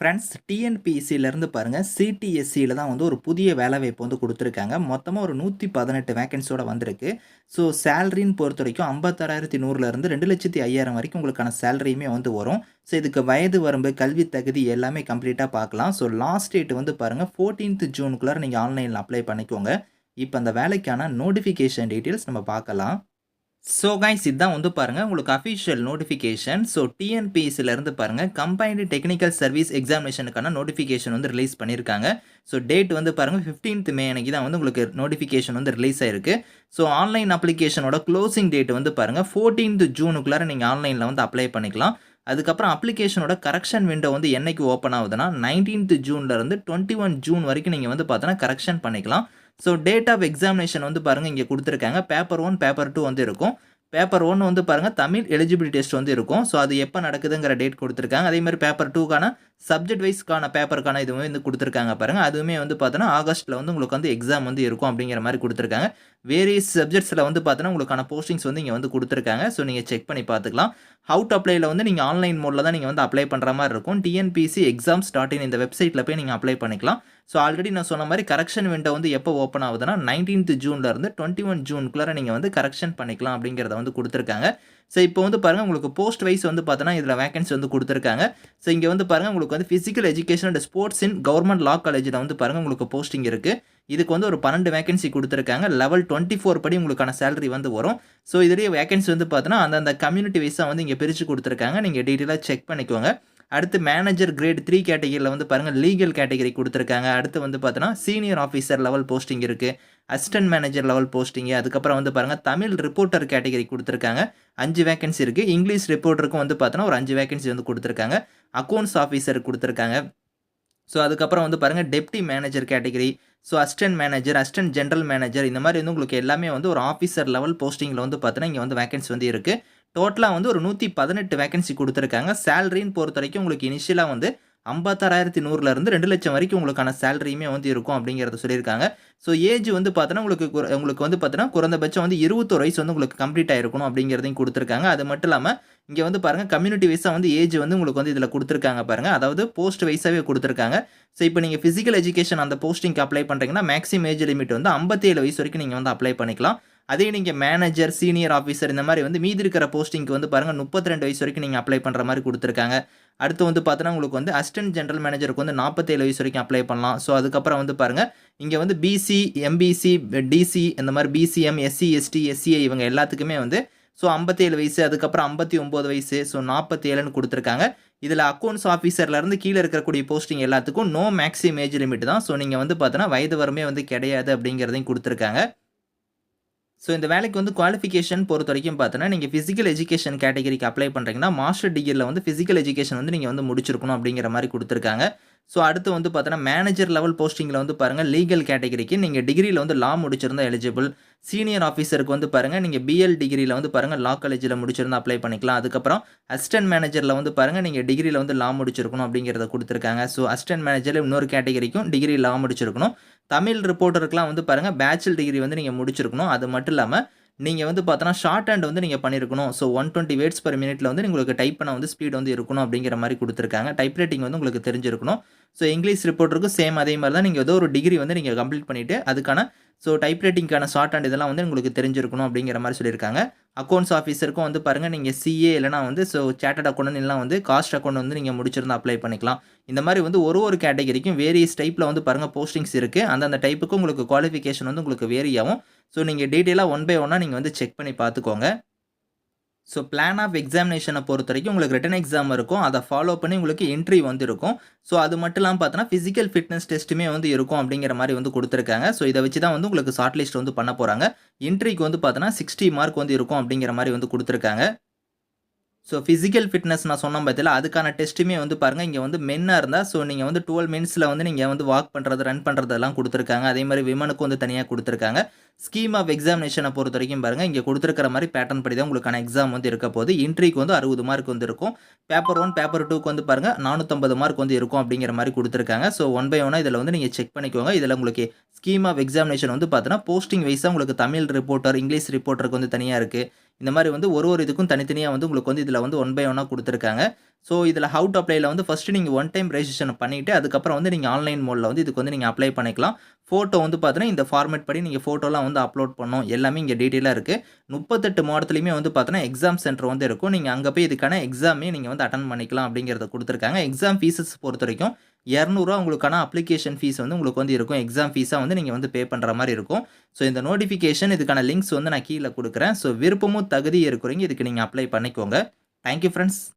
Friends டிஎன்பிஎஸ்சிலேருந்து பாருங்கள் சிடிஎஸ்சியில் தான் வந்து ஒரு புதிய வேலைவாய்ப்பு வந்து கொடுத்துருக்காங்க. மொத்தமாக ஒரு நூற்றி பதினெட்டு வேகன்சியோட வந்திருக்கு. ஸோ சேலரின்னு பொறுத்த வரைக்கும் ஐம்பத்தாறாயிரத்தி நூறுலேருந்து ரெண்டு லட்சத்தி ஐயாயிரம் வரைக்கும் உங்களுக்கான சேலரியுமே வந்து வரும். ஸோ இதுக்கு வயது வரம்பு கல்வி தகுதி எல்லாமே கம்ப்ளீட்டாக பார்க்கலாம். ஸோ லாஸ்ட் டேட் வந்து பாருங்கள் ஃபோர்டீன்த் ஜூனுக்குள்ளார நீங்கள் ஆன்லைனில் அப்ளை பண்ணிக்கோங்க. இப்போ அந்த வேலைக்கான நோட்டிஃபிகேஷன் டீட்டெயில்ஸ் நம்ம பார்க்கலாம். ஸோ கைஸ் இதுதான் வந்து பாருங்கள் உங்களுக்கு அஃபிஷியல் நோட்டிஃபிகேஷன் ஸோ டிஎன்பிஎஸ்சிலேருந்து பாருங்கள் கம்பைன்டு டெக்னிக்கல் சர்வீஸ் எக்ஸாமினேஷனுக்கான நோட்டிஃபிகேஷன் வந்து ரிலீஸ் பண்ணியிருக்காங்க. ஸோ டேட் வந்து பாருங்கள் ஃபிஃப்டீன்த் மே அன்னைக்கு தான் வந்து உங்களுக்கு நோட்டிஃபிகேஷன் வந்து ரிலீஸ் ஆயிருக்கு. ஸோ ஆன்லைன் அப்ளிகேஷனோட க்ளோசிங் டேட் வந்து பாருங்கள் ஃபோர்டீன்த் ஜூனுக்குள்ளார நீங்கள் ஆன்லைனில் வந்து அப்ளை பண்ணிக்கலாம். அதுக்கப்புறம் அப்ளிகேஷனோட கரெக்ஷன் விண்டோ வந்து என்னைக்கு ஓப்பன் ஆகுதுன்னா நைன்டீன்த் ஜூன்லேருந்து டுவெண்ட்டி ஒன் ஜூன் வரைக்கும் நீங்கள் வந்து பார்த்தோன்னா கரெக்ஷன் பண்ணிக்கலாம். ஸோ டேட் ஆஃப் எக்ஸாமினேஷன் வந்து பாருங்கள் இங்கே கொடுத்துருக்காங்க. பேப்பர் ஒன் பேப்பர் டூ வந்து இருக்கும். பேப்பர் ஒன் வந்து பாருங்கள் தமிழ் எலிஜிபிலிட்டி டெஸ்ட் வந்து இருக்கும். ஸோ அது எப்போ நடக்குதுங்கிற டேட் கொடுத்துருக்காங்க. அதே மாதிரி பேப்பர் டூக்கான சப்ஜெக்ட் வைஸ்க்கான பேப்பருக்கான இதுவுமே வந்து கொடுத்துருக்காங்க பாருங்கள் அதுவுமே வந்து பார்த்தோன்னா ஆகஸ்ட்டில் வந்து உங்களுக்கு வந்து எக்ஸாம் வந்து இருக்கும் அப்படிங்கிற மாதிரி கொடுத்துருக்காங்க. வேரியஸ் சப்ஜெக்ட்ஸில் வந்து பார்த்தோன்னா உங்களுக்கான போஸ்டிங்ஸ் வந்து இங்கே வந்து கொடுத்துருக்காங்க. ஸோ நீங்கள் செக் பண்ணி பார்த்துக்கலாம். ஹவுட் அப்ளைல வந்து நீங்கள் ஆன்லைன் மோடில் தான் நீங்கள் வந்து அப்ளை பண்ணுற மாதிரி இருக்கும். டிஎன்பிசி எக்ஸாம் ஸ்டார்ட் இன் இந்த வெப்சைட்டில் போய் நீங்கள் அப்ளை பண்ணிக்கலாம். ஸோ ஆல்ரெடி நான் சொன்ன மாதிரி கரெக்ஷன் விண்டோ வந்து எப்போ ஓப்பன் ஆகுதுன்னா நைன்டீன்த் ஜூன்லேருந்து டுவெண்ட்டி ஒன் ஜூனுக்குள்ளே நீங்கள் வந்து கரெக்ஷன் பண்ணிக்கலாம் அப்படிங்கிறத வந்து கொடுத்துருக்காங்க. ஸோ இப்போ வந்து பாருங்கள் உங்களுக்கு போஸ்ட் வைஸ் வந்து பார்த்தோன்னா இதில் வேகன்சி வந்து கொடுத்துருக்காங்க. ஸோ இங்கே வந்து பாருங்கள் உங்களுக்கு வந்து physical education and sports in government law காலேஜில் வந்து பாருங்கள் உங்களுக்கு போஸ்டிங் இருக்குது இதுக்கு வந்து ஒரு பன்னெண்டு வேகன்சி கொடுத்துருக்காங்க. லெவல் டுவெண்ட்டி ஃபோர் படி உங்களுக்கான சேலரி வந்து வரும். ஸோ இதுலேயே வேகன்சி வந்து பார்த்தோன்னா அந்தந்த கம்யூனிட்டி வைஸாக வந்து இங்கே பிரித்து கொடுத்துருக்காங்க. நீங்கள் டீட்டெயிலாக செக் பண்ணிக்கோங்க. அடுத்து மேனேஜர் கிரேட் த்ரீ கேட்டகரியில் வந்து பாருங்கள் லீகல் கேட்டகரி கொடுத்துருக்காங்க. அடுத்து வந்து பார்த்தோன்னா சீனியர் ஆஃபீஸர் லெவல் போஸ்டிங் இருக்குது அசிஸ்டன்ட் மேனேஜர் லெவல் போஸ்டிங்கு அதுக்கப்புறம் வந்து பாருங்கள் தமிழ் ரிப்போர்ட்டர் கேட்டகரி கொடுத்துருக்காங்க. அஞ்சு வேகன்சி இருக்குது இங்கிலீஷ் ரிப்போர்ட்டருக்கும் வந்து பார்த்தோன்னா ஒரு அஞ்சு வேகன்சி வந்து கொடுத்துருக்காங்க. அக்கௌண்ட்ஸ் ஆஃபீஸர் கொடுத்துருக்காங்க. ஸோ அதுக்கப்புறம் வந்து பாருங்கள் deputy manager category so assistant manager assistant general manager இந்த மாதிரி வந்து உங்களுக்கு எல்லாமே வந்து ஒரு ஆஃபீஸர் லெவல் போஸ்டிங்கில் வந்து பார்த்தோன்னா இங்கே வந்து வேகன்சி வந்து இருக்குது டோட்டலாக வந்து ஒரு நூற்றி பதினெட்டு வேகன்சி கொடுத்துருக்காங்க. சேலரின்னு பொறுத்த வரைக்கும் உங்களுக்கு இனிஷியலாக வந்து ஐம்பத்தாறாயிரத்தி நூறுலேருந்து ரெண்டு லட்சம் வரைக்கும் உங்களுக்கான சேலரியுமே வந்து இருக்கும் அப்படிங்கிறத சொல்லியிருக்காங்க. ஸோ ஏஜ் வந்து பார்த்தோன்னா உங்களுக்கு உங்களுக்கு வந்து பார்த்தோன்னா குறைந்தபட்சம் வந்து இருபத்தொரு வயசு வந்து உங்களுக்கு கம்ப்ளீட் ஆகிருக்கணும் அப்படிங்கிறதையும் கொடுத்துருக்காங்க. அது மட்டும் இல்லாமல் இங்கே வந்து பாருங்கள் கம்யூனிட்டி வைஸாக வந்து ஏஜ் வந்து உங்களுக்கு வந்து இதில் கொடுத்துருக்காங்க பாருங்கள் அதாவது போஸ்ட் வைஸாகவே கொடுத்துருக்காங்க. ஸோ இப்போ நீங்கள் ஃபிசிக்கல் எஜுகேஷன் அந்த போஸ்டிங்க்கு அப்ளை பண்ணுறீங்கன்னா மேக்ஸிமம் ஏஜ் லிமிட் வந்து 57 வயசு வரைக்கும் நீங்கள் வந்து அப்ளை பண்ணிக்கலாம். அதே நீங்கள் மேனேஜர் சீனியர் ஆஃபீஸர் இந்த மாதிரி வந்து மீதி இருக்கிற போஸ்டிங்க்கு வந்து பாருங்கள் 32 வயசு வரைக்கும் நீங்கள் அப்ளை பண்ணுற மாதிரி கொடுத்துருக்காங்க. அடுத்து வந்து பார்த்தோன்னா உங்களுக்கு வந்து அசிஸ்டன்ட் ஜென்ரல் மேனேஜருக்கு வந்து 47 வயசு வரைக்கும் அப்ளை பண்ணலாம். ஸோ அதுக்கப்புறம் வந்து பாருங்கள் இங்கே வந்து பிசி எம்பிசி டிசி இந்த மாதிரி பிசிஎம் எஸ்சி எஸ்டி எஸ்சிஐ இவங்க எல்லாத்துக்குமே வந்து ஸோ 57 வயசு அதுக்கப்புறம் ஐம்பத்தி ஒம்பது வயசு ஸோ நாற்பத்தேழுன்னு கொடுத்துருக்காங்க. இதில் அக்கௌண்ட்ஸ் ஆஃபீஸர்லேருந்து கீழே இருக்கக்கூடிய போஸ்டிங் எல்லாத்துக்கும் நோ மேக்ஸிமம் ஏஜ் லிமிட் தான். ஸோ நீங்கள் வந்து பார்த்தோன்னா வயது வரமே வந்து கிடையாது அப்படிங்கிறதையும் கொடுத்துருக்காங்க. ஸோ இந்த வேலைக்கு வந்து குவாலிஃபிகேஷன் பொறுத்த வரைக்கும் பார்த்தோன்னா நீங்கள் ஃபிசிக்கல் எஜுகேஷன் கேட்டகரிக்கு அப்ளை பண்ணுறீங்கன்னா மாஸ்டர் டிகிரியில் வந்து ஃபிசிக்கல் எஜுகேஷன் வந்து நீங்கள் வந்து முடிச்சிருக்கணும் அப்படிங்கிற மாதிரி கொடுத்துருக்காங்க. ஸோ அடுத்து வந்து பார்த்தோன்னா மேனேஜர் லெவல் போஸ்டிங்கில் வந்து பாருங்கள் லீகல் கேட்டகரிக்கு நீங்கள் டிகிரியில் வந்து லா முடிச்சிருந்தா எலிஜிபிள் சீனியர் ஆஃபீஸருக்கு வந்து பாருங்கள் நீங்கள் பிஎல் டிகிரியில் வந்து பாருங்கள் லா காலேஜில் முடிச்சிருந்தா அப்ளை பண்ணிக்கலாம். அதுக்கப்புறம் அசிஸ்டன்ட் மேனேஜரில் வந்து பாருங்கள் நீங்கள் டிகிரியில் வந்து லா முடிச்சிருக்கணும் அப்படிங்கிறத கொடுத்துருக்காங்க. ஸோ அசிஸ்டன்ட் மேனேஜரில் இன்னொரு கேட்டகரிக்கும் டிகிரி லா முடிச்சிருக்கணும். தமிழ் ரிப்போர்ட்டருக்குலாம் வந்து பாருங்கள் பேச்சுலர் டிகிரி வந்து நீங்கள் முடிச்சிருக்கணும். அது மட்டும் இல்லாமல் நீங்கள் வந்து பார்த்தோன்னா ஷார்ட் ஹேண்ட் வந்து நீங்கள் பண்ணியிருக்கணும் so one twenty words per மினிட்ல வந்து உங்களுக்கு டைப் பண்ண வந்து ஸ்பீட் வந்து இருக்கணும் அப்படிங்கிற மாதிரி கொடுத்துருக்காங்க. டைப் ரைட்டிங் வந்து உங்களுக்கு தெரிஞ்சிருக்கணும். ஸோ இங்கிலீஷ் ரிப்போர்ட்டருக்கும் சேம் அதே மாதிரி தான் நீங்கள் ஏதோ ஒரு டிகிரி வந்து நீங்கள் கம்ப்ளீட் பண்ணிவிட்டு அதுக்கான ஸோ டைப்ரைட்டிங்கான ஷார்ட் அண்ட் இதெல்லாம் வந்து உங்களுக்கு தெரிஞ்சிருக்கணும் அப்படிங்கிற மாதிரி சொல்லியிருக்காங்க. அக்கௌண்ட்ஸ் ஆஃபீஸருக்கும் வந்து பாருங்கள் நீங்கள் சிஏ இல்லைனா வந்து ஸோ சேட்டட் அக்கௌண்ட் எல்லாம் வந்து காஸ்ட் அக்கௌண்ட் வந்து நீங்கள் முடிச்சிருந்தா அப்ளை பண்ணிக்கலாம். இந்த மாதிரி வந்து ஒரு ஒரு கேட்டகரிக்கும் வேரியஸ் டைப்பில் வந்து பாருங்கள் போஸ்டிங்ஸ் இருக்குது அந்தந்த டைப்புக்கு உங்களுக்கு குவாலிஃபிகேஷன் வந்து உங்களுக்கு வேரி ஆகும். ஸோ நீங்கள் டீட்டெயிலாக ஒன் பை ஒன்னாக நீங்கள் வந்து செக் பண்ணி பார்த்துக்கோங்க. ஸோ பிளான் ஆஃப் எக்ஸாமினேஷனை பொறுத்த வரைக்கும் உங்களுக்கு ரிட்டன் எக்ஸாம் இருக்கும். அதை ஃபாலோ பண்ணி உங்களுக்கு என்ட்ரி வந்து இருக்கும் ஸோ அது மட்டும் இல்லாமல் பார்த்தோன்னா ஃபிசிக்கல் ஃபிட்னஸ் டெஸ்ட்டுமே வந்து இருக்கும் அப்படிங்கிற மாதிரி வந்து கொடுத்துருக்காங்க. ஸோ இதை வச்சு தான் வந்து உங்களுக்கு ஷார்ட் லிஸ்ட் வந்து பண்ண போகிறாங்க என்ட்ரிக்கு வந்து பார்த்தோன்னா சிக்ஸ்டி மார்க் வந்து இருக்கும் அப்படிங்கிற மாதிரி வந்து கொடுத்துருக்காங்க. ஸோ ஃபிசிக்கல் ஃபிட்னஸ் நான் சொன்ன பார்த்தீங்களா அதுக்கான டெஸ்ட்டுமே வந்து பாருங்கள் இங்கே வந்து மென்னாக இருந்தால் ஸோ நீங்கள் வந்து டுவெல் மினிட்ஸில் வந்து நீங்கள் வந்து வாக் பண்ணுறது ரன் பண்ணுறதெல்லாம் கொடுத்துருக்காங்க. அதே மாதிரி விமனுக்கும் வந்து தனியாக கொடுத்துருக்காங்க. ஸ்கீம் ஆஃப் எக்ஸாமினேஷனை பொறுத்த வரைக்கும் பாருங்கள் இங்கே கொடுத்துருக்கிற மாதிரி பேட்டர்ன் படி தான் உங்களுக்கான எக்ஸாம் வந்து இருக்க போது இன்ட்ரிக்கு வந்து அறுபது மார்க் வந்து இருக்கும். பேப்பர் ஒன் பேப்பர் டூக்கு வந்து பாருங்கள் நானூற்றம்பது மார்க் வந்து இருக்கும் அப்படிங்கிற மாதிரி கொடுத்துருக்காங்க. ஸோ ஒன் பை ஒன்னாக இதில் வந்து நீங்கள் செக் பண்ணிக்கோங்க. இதில் உங்களுக்கு ஸ்கீம் ஆஃப் எக்ஸாமினேஷன் வந்து பார்த்தீங்கன்னா போஸ்டிங் வைஸாக உங்களுக்கு தமிழ் ரிப்போர்ட்டர் இங்கிலீஷ் ரிப்போர்ட்டருக்கு வந்து தனியாக இருக்குது இந்த மாதிரி வந்து ஒரு ஒரு இதுக்கும் தனித்தனியாக வந்து உங்களுக்கு வந்து இதில் வந்து ஒன் பை ஒன்னாக கொடுத்துருக்காங்க. ஸோ இதில் ஹவு டு அப்ளைல வந்து ஃபஸ்ட்டு நீங்கள் ஒன் டைம் ரெஜிஸ்ட்ரேஷன் பண்ணிவிட்டு அதுக்கப்புறம் வந்து நீங்கள் ஆன்லைன் மோடில் வந்து இதுக்கு வந்து நீங்கள் அப்ளை பண்ணிக்கலாம். ஃபோட்டோ வந்து பார்த்தீங்கன்னா இந்த ஃபார்மேட் படி நீங்கள் ஃபோட்டோலாம் வந்து அப்லோட் பண்ணணும். எல்லாமே இங்கே டீட்டெயிலாக இருக்குது முப்பத்தெட்டு மாவட்டத்துலையுமே வந்து பார்த்தீங்கன்னா எக்ஸாம் சென்டர் வந்து இருக்கும். நீங்கள் அங்கே போய் இதுக்கான எக்ஸாமே நீங்கள் வந்து அட்டன் பண்ணிக்கலாம் அப்படிங்கிறத கொடுத்துருக்காங்க. எக்ஸாம் ஃபீஸஸ் பொறுத்த வரைக்கும் இரநூறுவா உங்களுக்கான அப்ளிகேஷன் ஃபீஸ் வந்து உங்களுக்கு வந்து இருக்கும். எக்ஸாம் ஃபீஸாக வந்து நீங்கள் வந்து பே பண்ணுற மாதிரி இருக்கும். ஸோ இந்த நோட்டிஃபிகேஷன் இதுக்கான லிங்க்ஸ் வந்து நான் கீழே கொடுக்குறேன். ஸோ விருப்பமும் தகுதி இருக்கிறீங்க இதுக்கு நீங்கள் அப்ளை பண்ணிக்கோங்க. Thank you friends